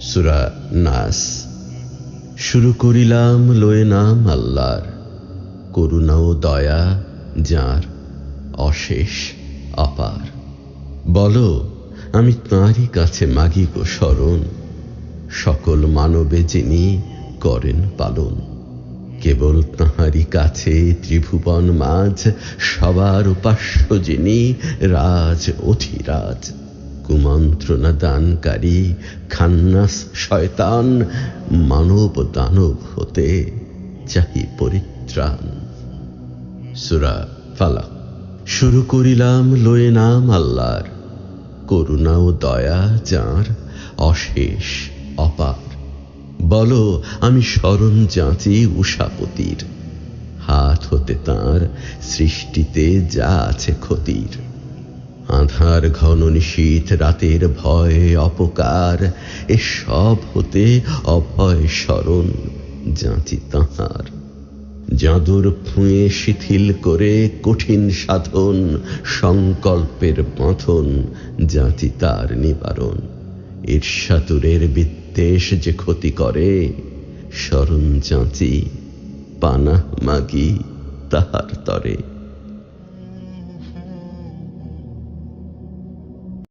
সুরা নাস। শুরু করিলাম লয়ে নাম আল্লাহর। করুণা ও দয়া যার অশেষ অপার। বলো, আমি তাঁরই কাছে মাগি গো শরণ সকল মানবে যিনি করেন পালন। কেবল তাঁহারই কাছে ত্রিভুবন মাঝ, সবার উপাস্য যিনি রাজ অধিরাজ। কুমন্ত্রণা দানকারী খান্নাস শয়তান মানব দানব হতে চাহি পরিত্রাণ। সুরা ফালা শুরু করিলাম, লয়ে নাম আল্লাহর। করুণা ও দয়া যার অশেষ অপার। বলো, আমি স্মরণ যাঁচি উষাপতির। হাত হতে তাঁর সৃষ্টিতে যা আছে ক্ষতির। আধার ঘন নিশীথ, রাতের ভয় অপকার, এসব হতে অভয় স্মরণ যাঁচি তাহার। যাদুর ফুঁয়ে শিথিল করে কঠিন সাধন, সংকল্পের বাঁধন জাতি তার নিবারণ। ঈর্ষাতুরের বিদ্বেষ যে ক্ষতি করে স্মরণ যাঁচি পানা মাগি তাহার তরে।